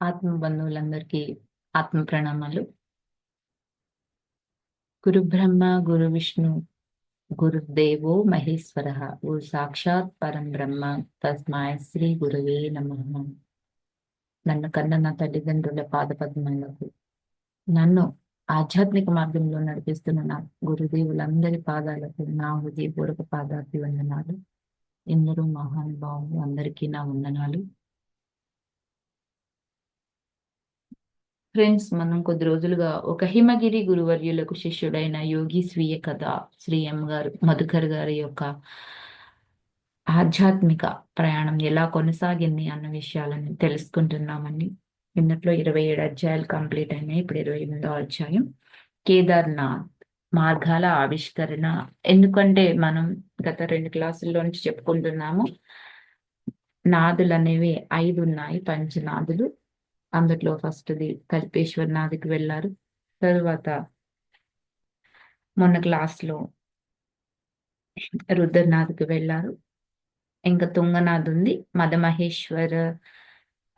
ఆత్మ బంధువులందరికీ ఆత్మ ప్రణామాలు గురు బ్రహ్మ గురు విష్ణు గురుదేవో మహేశ్వర. గురు సాక్షాత్ పరం బ్రహ్మ తస్మాయ శ్రీ గురువే నమ. నన్ను కన్న నా తల్లిదండ్రుల పాదపద్మలకు నన్ను ఆధ్యాత్మిక మార్గంలో నడిపిస్తున్న నా గురుదేవులందరి పాదాలకు నా హృదయపూర్వక పాదాభి వందనాలు ఎందరో మహానుభావులు అందరికీ నా వందనాలు. ఫ్రెండ్స్ మనం కొద్ది రోజులుగా ఒక హిమగిరి గురువర్యులకు శిష్యుడైన యోగి స్వీయ కథ శ్రీ ఎం గారు మధుకర్ గారి యొక్క ఆధ్యాత్మిక ప్రయాణం ఎలా కొనసాగింది అన్న విషయాలను తెలుసుకుంటున్నామండి. నిన్నట్లో ఇరవై ఏడు అధ్యాయాలు కంప్లీట్ అయినాయి. ఇప్పుడు ఇరవై ఎనిమిదో అధ్యాయం. కేదార్నాథ్ మార్గాల ఆవిష్కరణ. ఎందుకంటే మనం గత రెండు క్లాసుల్లో నుంచి చెప్పుకుంటున్నాము నాదులు అనేవి ఐదు ఉన్నాయి పంచనాదులు. అందులో ఫస్ట్ది కల్పేశ్వర్ నాదికి వెళ్ళారు. తరువాత మొన్న క్లాస్లో రుద్రనాథ్కి వెళ్ళారు. ఇంకా తుంగనాథ్ ఉంది మదమహేశ్వర్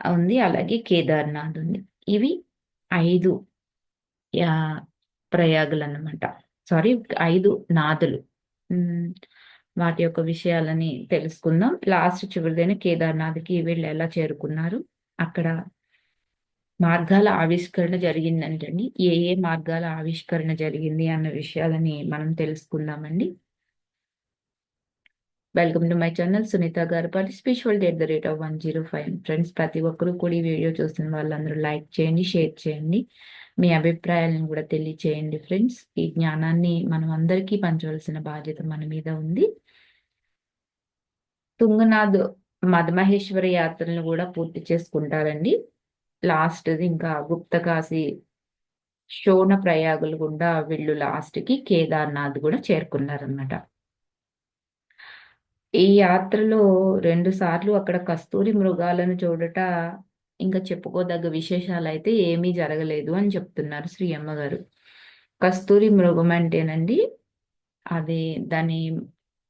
ఉంది అలాగే కేదార్నాథ్ ఉంది. ఇవి ఐదు ప్రయాగులు అన్నమాట సారీ ఐదు నాదులు వాటి యొక్క విషయాలని తెలుసుకుందాం. లాస్ట్ చివరిదైన కేదార్నాథ్కి వీళ్ళు ఎలా చేరుకున్నారు? అక్కడ మార్గాల ఆవిష్కరణ జరిగిందంటండి. ఏ ఏ మార్గాల ఆవిష్కరణ జరిగింది అన్న విషయాలని మనం తెలుసుకుందామండి. Welcome to my channel Sunitha గారు special at the rate of one zero five friends ప్రతి ఒక్కరు కూడా ఈ వీడియో చూసిన వాళ్ళందరూ లైక్ చేయండి షేర్ చేయండి. మీ అభిప్రాయాలను కూడా తెలియచేయండి ఫ్రెండ్స్ ఈ జ్ఞానాన్ని మనం అందరికీ పంచవలసిన బాధ్యత మన మీద ఉంది. తుంగనాథ్ మధమహేశ్వర యాత్రలను కూడా పూర్తి చేసుకుంటారండి. లాస్ట్ ఇంకా గుప్తకాశి శోణ ప్రయాగులు గుండా వీళ్ళు లాస్ట్కి కేదార్నాథ్ కూడా చేరుకున్నారనమాట ఈ యాత్రలో రెండు సార్లు అక్కడ కస్తూరి మృగాలను చూడట ఇంకా చెప్పుకోదగ్గ విశేషాలు అయితే ఏమీ జరగలేదు అని చెప్తున్నారు శ్రీ అమ్మగారు. కస్తూరి మృగం అంటేనండి అది దాని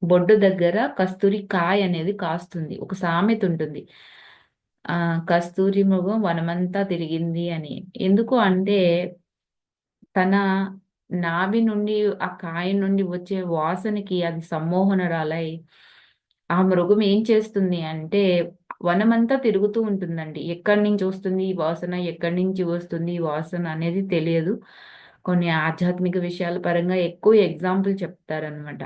బొడ్డు దగ్గర కస్తూరి కాయ అనేది కాస్తుంది. ఒక సామెత ఉంటుంది. ఆ కస్తూరి మృగం వనమంతా తిరిగింది అని. ఎందుకు అంటే తన నాభి నుండి ఆ కాయ నుండి వచ్చే వాసనకి అది సమ్మోహనరాలై ఆ మృగం ఏం చేస్తుంది అంటే వనమంతా తిరుగుతూ ఉంటుందండి. ఎక్కడి నుంచి వస్తుంది ఈ వాసన ఎక్కడి నుంచి వస్తుంది ఈ వాసన అనేది తెలియదు. కొన్ని ఆధ్యాత్మిక విషయాల పరంగా ఎక్కువ ఎగ్జాంపుల్ చెప్తారనమాట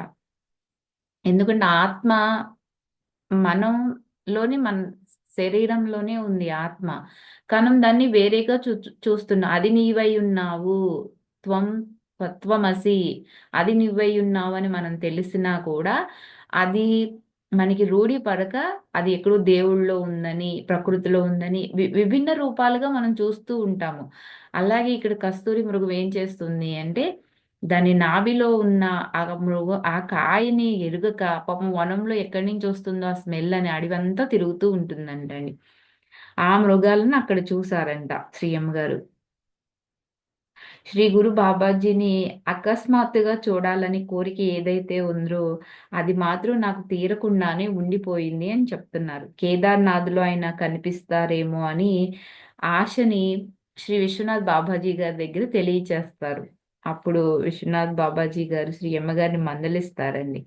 ఎందుకంటే ఆత్మ మనంలోని మన శరీరంలోనే ఉంది ఆత్మ. కనం దాన్ని వేరేగా చూ చూస్తున్నా అది నీవై ఉన్నావు త్వం తత్వమసి అది నువ్వై ఉన్నావు అని మనం తెలిసినా కూడా అది మనకి రూఢి పడక అది ఎక్కడో దేవుళ్ళలో ఉందని ప్రకృతిలో ఉందని విభిన్న రూపాలుగా మనం చూస్తూ ఉంటాము. అలాగే ఇక్కడ కస్తూరి మృగం ఏం చేస్తుంది అంటే దాని నాభిలో ఉన్న ఆ మృగ ఆ కాయని ఎరుగక పాపం వనంలో ఎక్కడి నుంచి వస్తుందో ఆ స్మెల్ అని అడివంతా తిరుగుతూ ఉంటుందంటండి ఆ మృగాలను అక్కడ చూసారంట శ్రీయమ్మ గారు. శ్రీ గురు బాబాజీని అకస్మాత్తుగా చూడాలని కోరిక ఏదైతే ఉందో అది మాత్రం నాకు తీరకుండానే ఉండిపోయింది అని చెప్తున్నారు. కేదార్నాథ్లో ఆయన కనిపిస్తారేమో అని ఆశని శ్రీ విశ్వనాథ్ బాబాజీ గారి దగ్గర తెలియచేస్తారు. అప్పుడు విశ్వనాథ్ బాబాజీ గారు శ్రీ అమ్మగారిని మందలిస్తారండి.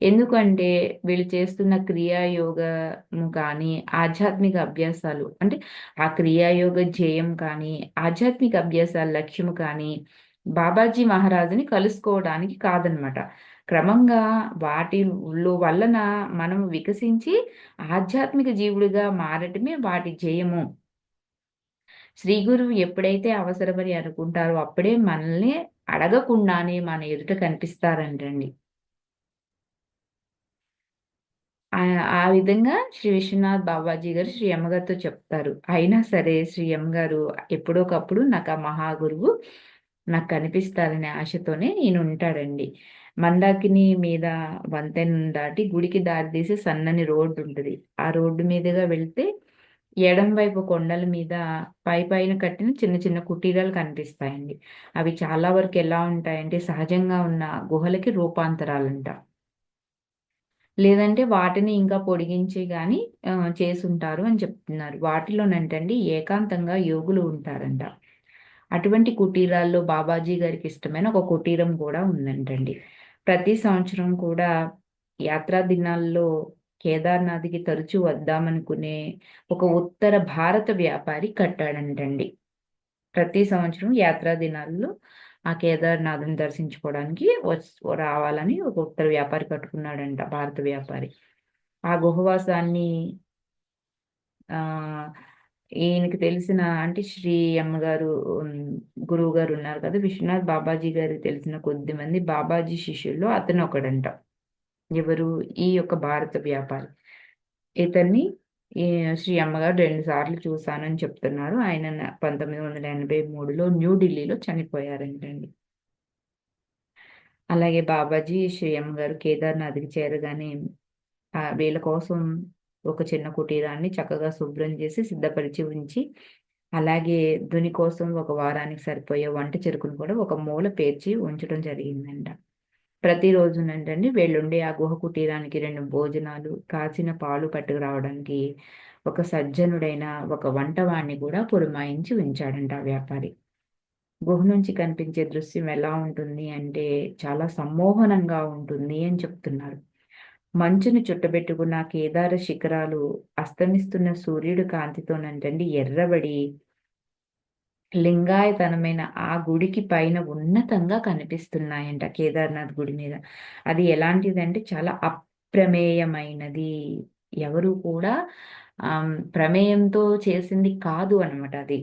ఎందుకంటే వీళ్ళు చేస్తున్న క్రియాయోగము కానీ ఆధ్యాత్మిక అభ్యాసాలు అంటే ఆ క్రియాయోగ ధ్యేయం కానీ ఆధ్యాత్మిక అభ్యాసాల లక్ష్యము కానీ బాబాజీ మహారాజుని కలుసుకోవడానికి కాదనమాట. క్రమంగా వాటిలో వలన మనం వికసించి ఆధ్యాత్మిక జీవుడిగా మారటమే వాటి జయము శ్రీ గురువు ఎప్పుడైతే అవసరమని అనుకుంటారో అప్పుడే మనల్ని అడగకుండానే మన ఎదుట కనిపిస్తారంటండి. ఆ విధంగా శ్రీ విశ్వనాథ్ బాబాజీ గారు శ్రీ అమ్మగారితో చెప్తారు. అయినా సరే శ్రీ అమ్మగారు ఎప్పుడోకప్పుడు నాకు ఆ మహాగురువు నాకు కనిపిస్తారనే ఆశతోనే నేను ఉంటాడండి. మందాకిని మీద వంతెన దాటి గుడికి దారి తీసి సన్నని రోడ్డు ఉంటుంది. ఆ రోడ్డు మీదుగా వెళ్తే ఎడం వైపు కొండల మీద పై పైన కట్టిన చిన్న చిన్న కుటీరాలు కనిపిస్తాయండి అవి చాలా వరకు ఎలా ఉంటాయంటే సహజంగా ఉన్న గుహలకి రూపాంతరాలంట లేదంటే వాటిని ఇంకా పొడిగించి కానీ చేసుంటారు అని చెప్తున్నారు. వాటిలోనంటండి ఏకాంతంగా యోగులు ఉంటారంట. అటువంటి కుటీరాల్లో బాబాజీ గారికి ఇష్టమైన ఒక కుటీరం కూడా ఉందంటండి. ప్రతి సంవత్సరం కూడా యాత్రా దినాల్లో కేదార్‌నాథ్‌కి తరచూ వద్దామనుకునే ఒక ఉత్తర భారత వ్యాపారి కట్టాడంటండి. ప్రతి సంవత్సరం యాత్రా దినాల్లో ఆ కేదార్‌నాథ్‌ని దర్శించుకోవడానికి రావాలని ఒక ఉత్తర వ్యాపారి కట్టుకున్నాడంట. భారత వ్యాపారి. ఆ గుహవాసాన్ని ఆహ్, ఈయనకి తెలిసిన అంటే శ్రీ అమ్మగారు గురువు గారు ఉన్నారు కదా! విశ్వనాథ్ బాబాజీ గారికి తెలిసిన కొద్ది మంది బాబాజీ శిష్యుల్లో అతను ఒకడంట ఎవరు? ఈ యొక్క భారత వ్యాపారి. ఇతన్ని ఈ శ్రీ అమ్మగారు రెండు సార్లు చూశానని చెప్తున్నారు. ఆయన న 1983లో న్యూ ఢిల్లీలో చనిపోయారంటండి. అలాగే బాబాజీ, శ్రీ అమ్మగారు కేదార్‌నాథ్‌కి చేరగానే వీళ్ళ కోసం ఒక చిన్న కుటీరాన్ని చక్కగా శుభ్రం చేసి సిద్ధపరిచి ఉంచి, అలాగే దుని కోసం ఒక వారానికి సరిపోయే వంట చెరుకును కూడా ఒక మూల పేర్చి ఉంచడం జరిగిందంట. ప్రతిరోజునంటండి వీళ్ళుండే ఆ గుహ కుటీరానికి రెండు భోజనాలు, కాచిన పాలు పట్టుకురావడానికి ఒక సజ్జనుడైన ఒక వంటవాణ్ణి కూడా పురమాయించి ఉంచాడంట ఆ వ్యాపారి. గుహ నుంచి కనిపించే దృశ్యం ఎలా ఉంటుంది అంటే, చాలా సమ్మోహనంగా ఉంటుంది అని చెప్తున్నారు. మంచును చుట్టబెట్టుకున్న కేదార శిఖరాలు అస్తమిస్తున్న సూర్యుడు కాంతితోనంటండి ఎర్రబడి లింగాయతనమైన ఆ గుడికి పైన ఉన్నతంగా కనిపిస్తున్నాయంట కేదార్‌నాథ్ గుడి మీద. అది ఎలాంటిదంటే చాలా అప్రమేయమైనది. ఎవరు కూడా ప్రమేయంతో చేసింది కాదు అనమాట అది.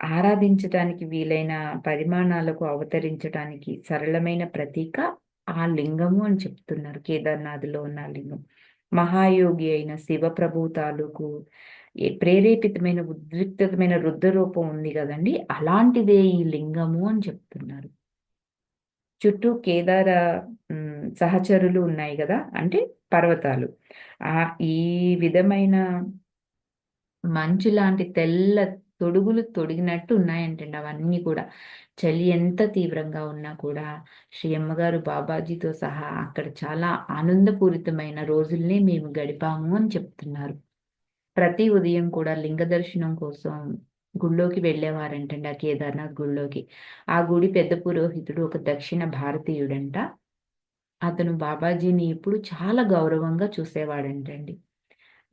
ఆరాధించటానికి వీలైన పరిమాణాలకు అవతరించటానికి సరళమైన ప్రతీక ఆ లింగము అని చెప్తున్నారు. కేదార్‌నాథ్‌లో ఉన్న లింగం. మహాయోగి అయిన శివ ప్రభు తాలూకు ప్రేరేపితమైన ఉద్రిక్తమైన రుద్ర రూపం ఉంది కదండి అలాంటిదే ఈ లింగము అని చెప్తున్నారు. చుట్టూ కేదార సహచరులు ఉన్నాయి కదా అంటే పర్వతాలు. ఆ ఈ విధమైన మంచు లాంటి తెల్ల తొడుగులు తొడిగినట్టు ఉన్నాయంటండి అవన్నీ కూడా. చలి ఎంత తీవ్రంగా ఉన్నా కూడా శ్రీ అమ్మగారు బాబాజీతో సహా అక్కడ చాలా ఆనందపూరితమైన రోజుల్ని మేము గడిపాము అని చెప్తున్నారు. ప్రతి ఉదయం కూడా లింగ దర్శనం కోసం గుడిలోకి వెళ్ళేవారంటండి. ఆ కేదార్‌నాథ్ గుళ్ళోకి ఆ గుడి పెద్ద పురోహితుడు ఒక దక్షిణ భారతీయుడంట. అతను బాబాజీని ఎప్పుడు చాలా గౌరవంగా చూసేవాడంటండి.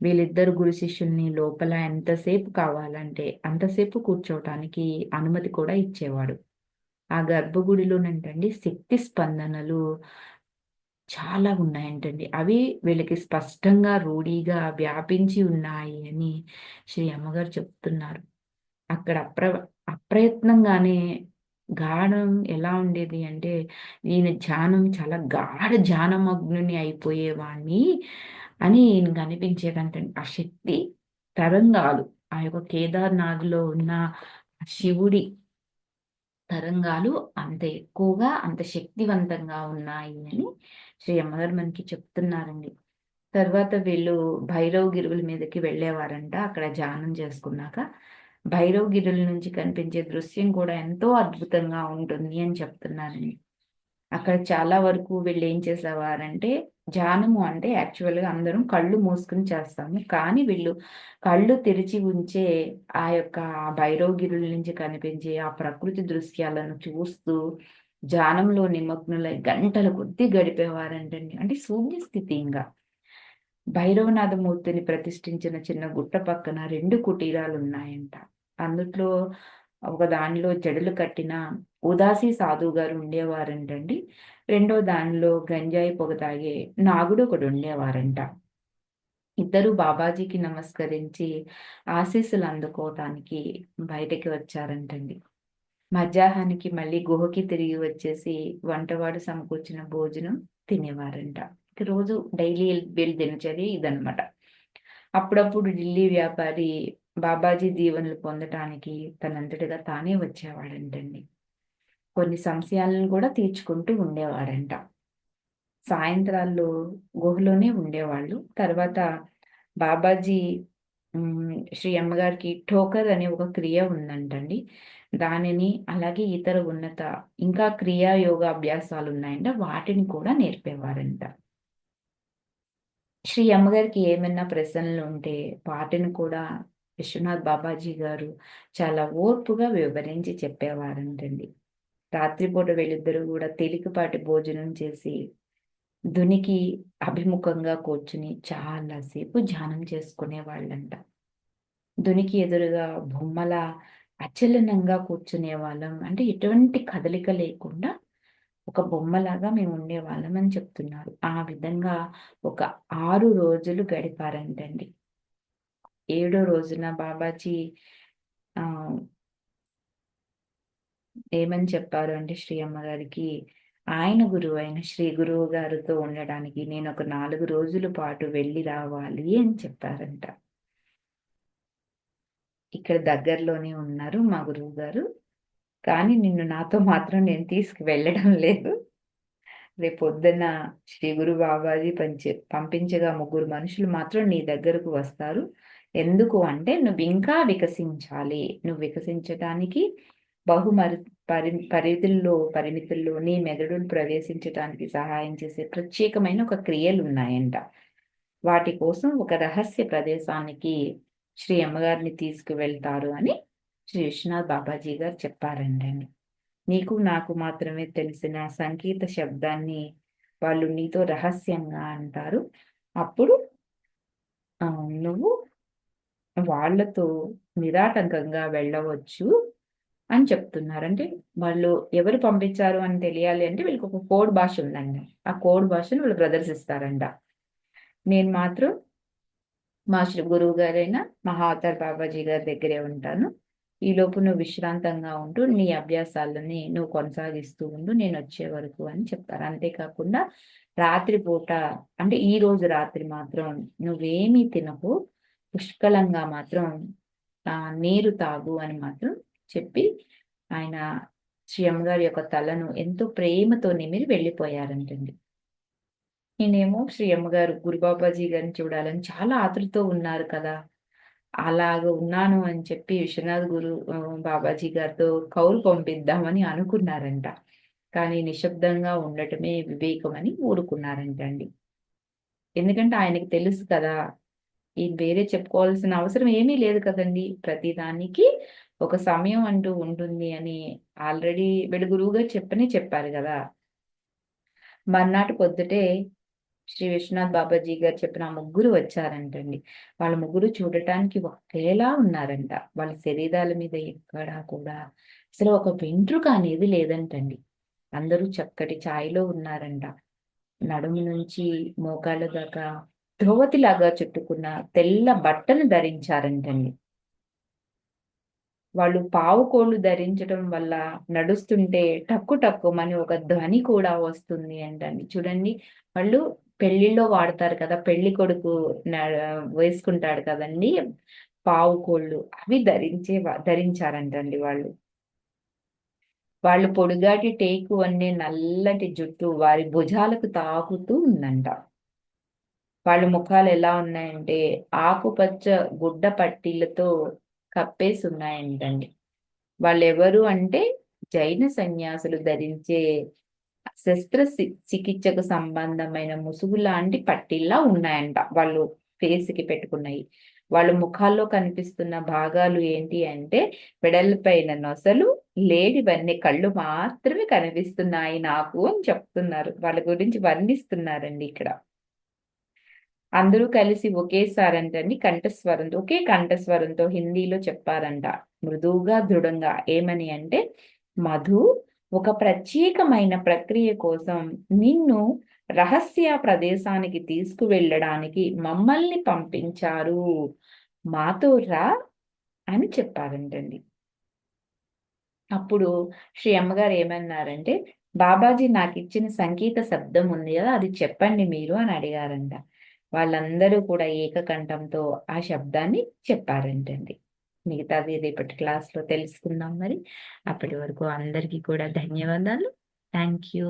వీళ్ళిద్దరు గురు శిష్యుల్ని లోపల ఎంతసేపు కావాలంటే అంతసేపు కూర్చోవటానికి అనుమతి కూడా ఇచ్చేవాడు. ఆ గర్భగుడిలోనంటండి శక్తి స్పందనలు చాలా ఉన్నాయంటండి. అవి వీళ్ళకి స్పష్టంగా రూఢీగా వ్యాపించి ఉన్నాయి అని శ్రీ అమ్మగారు చెప్తున్నారు. అక్కడ అప్ర అప్రయత్నంగానే గాఢం ఎలా ఉండేది అంటే, ఈయన ధ్యానం చాలా గాఢ ధ్యానమగ్నుని అయిపోయేవాణ్ణి అని ఈయనకు అనిపించేదంటే ఆ శక్తి తరంగాలు ఆ యొక్క కేదార్‌నాథ్‌లో ఉన్న శివుడి తరంగాలు అంత ఎక్కువగా, అంత శక్తివంతంగా ఉన్నాయి అని శ్రీ అమ్మగారు మనకి చెప్తున్నారండి. తర్వాత వీళ్ళు భైరవ్ గిరువుల మీదకి వెళ్ళేవారంట. అక్కడ ధ్యానం చేసుకున్నాక. భైరవ్ గిరుల నుంచి కనిపించే దృశ్యం కూడా ఎంతో అద్భుతంగా ఉంటుంది అని చెప్తున్నారండి. అక్కడ చాలా వరకు వీళ్ళేం చేసేవారంటే, ధ్యానము అంటే యాక్చువల్‌గా అందరం కళ్ళు మూసుకుని చేస్తాము. కానీ వీళ్ళు కళ్ళు తెరిచి ఉంచే ఆ యొక్క భైరోగిరుల నుంచి కనిపించే ఆ ప్రకృతి దృశ్యాలను చూస్తూ ధ్యానంలో నిమగ్నులై గంటల కొద్దీ గడిపేవారంటండి. అంటే శూన్య స్థితి ఇంగ. భైరవనాథమూర్తిని ప్రతిష్ఠించిన చిన్న గుట్ట పక్కన రెండు కుటీరాలు ఉన్నాయంట అందుట్లో ఒక దానిలో జడలు కట్టిన ఉదాసీ సాధువు గారు ఉండేవారంటండి. రెండో దానిలో గంజాయి పొగ తాగే నాగుడు ఒకడుండేవారంట. ఇద్దరు బాబాజీకి నమస్కరించి ఆశీస్సులు అందుకోవటానికి బయటకి వచ్చారంటండి. మధ్యాహ్నానికి మళ్ళీ గుహకి తిరిగి వచ్చేసి వంటవాడు సమకూర్చిన భోజనం తినేవారంట. రోజు డైలీ వీళ్ళ దినచర్య ఇదనమాట. అప్పుడప్పుడు ఢిల్లీ వ్యాపారి బాబాజీ దీవెనలు పొందటానికి తనంతటగా తానే వచ్చేవాడంటండి. కొన్ని సంశయాలను కూడా తీర్చుకుంటూ ఉండేవాడంట. సాయంత్రాల్లో గుహలోనే ఉండేవాళ్ళు. తర్వాత బాబాజీ శ్రీ అమ్మగారికి ఠోకర్ అనే ఒక క్రియ ఉందంటండి. దానిని అలాగే ఇతర ఉన్నత ఇంకా క్రియా అభ్యాసాలు ఉన్నాయంట వాటిని కూడా నేర్పేవారంట. శ్రీ అమ్మగారికి ఏమైనా ప్రశ్నలు ఉంటే వాటిని కూడా విశ్వనాథ్ బాబాజీ గారు చాలా ఓర్పుగా వివరించి చెప్పేవారంటండి. రాత్రిపూట వీళ్ళిద్దరూ కూడా తేలికపాటి భోజనం చేసి దునికి అభిముఖంగా కూర్చుని చాలాసేపు ధ్యానం చేసుకునే వాళ్ళంట దునికి ఎదురుగా బొమ్మల అచలనంగా కూర్చునే వాళ్ళం. అంటే ఎటువంటి కదలిక లేకుండా ఒక బొమ్మలాగా మేము ఉండేవాళ్ళం అని చెప్తున్నారు. ఆ విధంగా ఒక ఆరు రోజులు గడిపారంటండి. ఏడో రోజున బాబాజీ ఆ ఏమని చెప్పారు అంటే శ్రీ అమ్మగారికి? ఆయన గురువు అయిన శ్రీ గురువు గారితో ఉండడానికి నేను ఒక నాలుగు రోజుల పాటు వెళ్ళి రావాలి అని చెప్పారంట. ఇక్కడ దగ్గరలోనే ఉన్నారు మా గురువు గారు. కానీ నిన్ను నాతో మాత్రం నేను తీసుకు వెళ్ళడం లేదు. రేపు పొద్దున్న శ్రీ గురు బాబాజీ పంచి పంపించగా ముగ్గురు మనుషులు మాత్రం నీ దగ్గరకు వస్తారు. ఎందుకు అంటే నువ్వు ఇంకా వికసించాలి. నువ్వు వికసించటానికి బహుమరి పరి పరిధుల్లో పరిమితుల్లో నీ మెదడును ప్రవేశించడానికి సహాయం చేసే ప్రత్యేకమైన ఒక క్రియలు ఉన్నాయంట వాటి కోసం ఒక రహస్య ప్రదేశానికి శ్రీ అమ్మగారిని తీసుకువెళ్తారు అని శ్రీ విశ్వనాథ్ బాబాజీ గారు చెప్పారండి నీకు నాకు మాత్రమే తెలిసిన సంగీత శబ్దాన్ని వాళ్ళు నీతో రహస్యంగా అంటారు. అప్పుడు నువ్వు వాళ్ళతో నిరాటంకంగా వెళ్ళవచ్చు అని చెప్తున్నారు. అంటే వాళ్ళు ఎవరు పంపించారు అని తెలియాలి అంటే వీళ్ళకి ఒక కోడ్ భాష ఉందండి. ఆ కోడ్ భాషను వాళ్ళు ప్రదర్శిస్తారంట. నేను మాత్రం మా శ్రీ గురువు గారైన మహావతార్ బాబాజీ గారి దగ్గరే ఉంటాను. ఈలోపు నువ్వు విశ్రాంతంగా ఉంటూ నీ అభ్యాసాలని నువ్వు కొనసాగిస్తూ ఉండు నేను వచ్చే వరకు అని చెప్తారు. అంతేకాకుండా రాత్రిపూట అంటే ఈ రోజు రాత్రి మాత్రం నువ్వేమీ తినకు పుష్కలంగా మాత్రం నీరు తాగు అని మాత్రం చెప్పి ఆయన శ్రీ అమ్మగారి యొక్క తలను ఎంతో ప్రేమతో నిమిరి వెళ్ళిపోయారంటండి. నేనేమో శ్రీ అమ్మగారు గురుబాబాజీ గారిని చూడాలని చాలా ఆతృతో ఉన్నారు కదా. అలాగ ఉన్నాను అని చెప్పి విశ్వనాథ్ గురు బాబాజీ గారితో కౌలు పంపిద్దామని అనుకున్నారంట. కానీ నిశ్శబ్దంగా ఉండటమే వివేకం అని ఊరుకున్నారంట అండి ఎందుకంటే ఆయనకి తెలుసు కదా ఈ వేరే చెప్పుకోవాల్సిన అవసరం ఏమీ లేదు కదండి. ప్రతిదానికి ఒక సమయం అంటూ ఉంటుంది అని ఆల్రెడీ వీడు గురువుగా చెప్పని చెప్పారు కదా. మర్నాటి పొద్దుటే శ్రీ విశ్వనాథ్ బాబాజీ గారు చెప్పిన ముగ్గురు వచ్చారంటండి. వాళ్ళ ముగ్గురు చూడటానికి ఒకేలా ఉన్నారంట. వాళ్ళ శరీరాల మీద ఎక్కడా కూడా అసలు ఒక వెంట్రుక అనేది లేదంటండి. అందరూ చక్కటి ఛాయలో ఉన్నారంట. నడుము నుంచి మోకాళ్ళ దాకా ధ్రువతిలాగా చుట్టుకున్న తెల్ల బట్టను ధరించారంటండి. వాళ్ళు పావు కోళ్ళు ధరించడం వల్ల నడుస్తుంటే టక్కు టక్కుమని ఒక ధ్వని కూడా వస్తుంది అంటండి. చూడండి వాళ్ళు పెళ్ళిలో వాడతారు కదా పెళ్ళి కొడుకు వేసుకుంటాడు కదండి పావు కోళ్ళు. అవి ధరించే ధరించారంటండి వాళ్ళు. వాళ్ళు పొడుగాటి టేకు అనే నల్లటి జుట్టు వారి భుజాలకు తాకుతూ ఉందంట. వాళ్ళ ముఖాలు ఎలా ఉన్నాయంటే ఆకుపచ్చ గుడ్డ పట్టీలతో కప్పేసి ఉన్నాయంటండి వాళ్ళు ఎవరు అంటే జైన సన్యాసులు ధరించే శస్త్ర చికిత్సకు సంబంధమైన ముసుగు లాంటి పట్టిల్లా ఉన్నాయంట. వాళ్ళు ఫేస్కి పెట్టుకున్నాయి. వాళ్ళ ముఖాల్లో కనిపిస్తున్న భాగాలు ఏంటి అంటే పెడలపైన నొసలు లేడివన్నీ కళ్ళు మాత్రమే కనిపిస్తున్నాయి నాకు అని చెప్తున్నారు. వాళ్ళ గురించి వర్ణిస్తున్నారండి ఇక్కడ. అందరూ కలిసి ఒకేసారి అంటండి కంఠస్వరంతో ఒకే కంఠస్వరంతో హిందీలో చెప్పారంట. మృదువుగా దృఢంగా. ఏమని అంటే మధు ఒక ప్రత్యేకమైన ప్రక్రియ కోసం నిన్ను రహస్య ప్రదేశానికి తీసుకువెళ్ళడానికి మమ్మల్ని పంపించారు. మాతో రా అని చెప్పారంటండి. అప్పుడు శ్రీ అమ్మగారు ఏమన్నారంటే బాబాజీ నాకు ఇచ్చిన సంగీత శబ్దం ఉంది కదా అది చెప్పండి మీరు అని అడిగారంట. వాళ్ళందరూ కూడా ఏకకంఠంతో ఆ శబ్దాన్ని చెప్పారంటండి. మిగతాది రేపటి క్లాస్లో తెలుసుకుందాం మరి. అప్పటి వరకు అందరికీ కూడా ధన్యవాదాలు. Thank you